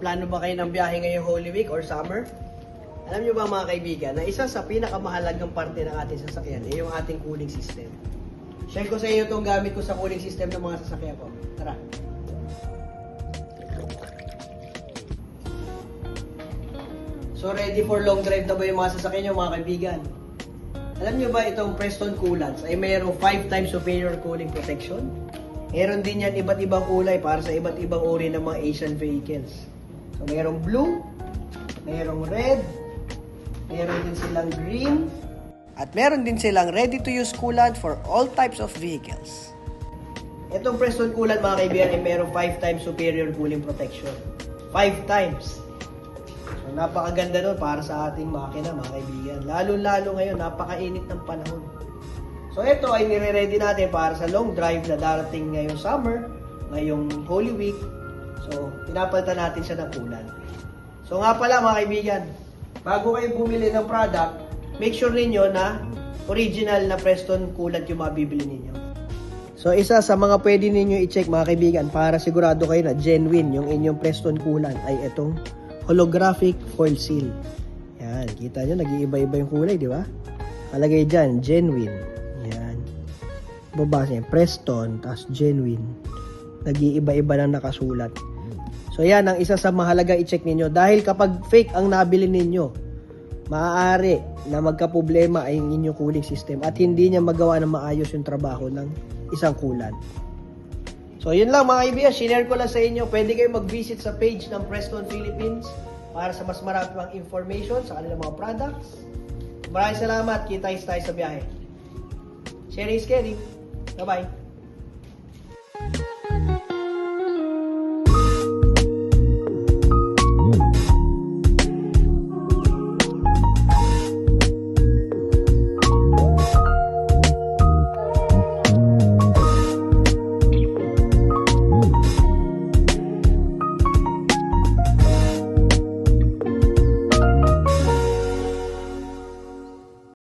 nagpaplano ba kayo ng biyahe ngayong Holy Week or summer? Alam nyo ba mga kaibigan, na isa sa pinakamahalagang parte ng ating sasakyan ay yung ating cooling system. Share ko sa inyo itong gamit ko sa cooling system ng mga sasakyan ko. Tara. So ready for long drive na ba yung mga sasakyan nyo mga kaibigan? Alam nyo ba itong Preston Coolants ay mayroong 5 times superior cooling protection? Meron din yan iba't ibang kulay para sa iba't ibang uri ng mga Asian vehicles. So mayroong blue, mayroong red, meron din silang green, at meron din silang ready-to-use coolant for all types of vehicles. Itong Preston coolant mga kaibigan ay mayroong 5 times superior cooling protection. 5 times. So, napakaganda nun para sa ating makina, mga kaibigan. Lalo-lalo ngayon, napakainit ng panahon. So, ito ay nire-ready natin para sa long drive na darating ngayong summer, ngayong Holy Week. So, pinapalitan natin siya ng coolant. So, nga pala mga kaibigan, bago kayo bumili ng product, make sure ninyo na original na Preston coolant yung mabibili ninyo. So, isa sa mga pwede ninyo i-check mga kaibigan para sigurado kayo na genuine yung inyong Preston coolant ay itong holographic foil seal. Yan, kita nyo, nag-iiba-iba yung kulay, di ba? Kalagay dyan, genuine. Yan. Babasa yan, Preston, tas genuine. Nag-iiba-iba lang nakasulat. So yan, ang isa sa mahalaga i-check ninyo. Dahil kapag fake ang nabili ninyo, maaari na magka-problema ay yung inyong cooling system at hindi niya magawa ng maayos yung trabaho ng isang coolant. So, yun lang mga kaibigan. Share ko lang sa inyo. Pwede kayo mag-visit sa page ng Preston Philippines para sa mas marami pang information sa kanilang mga products. Maraming salamat. Kita tayo sa biyahe. Sharing is caring. Bye-bye.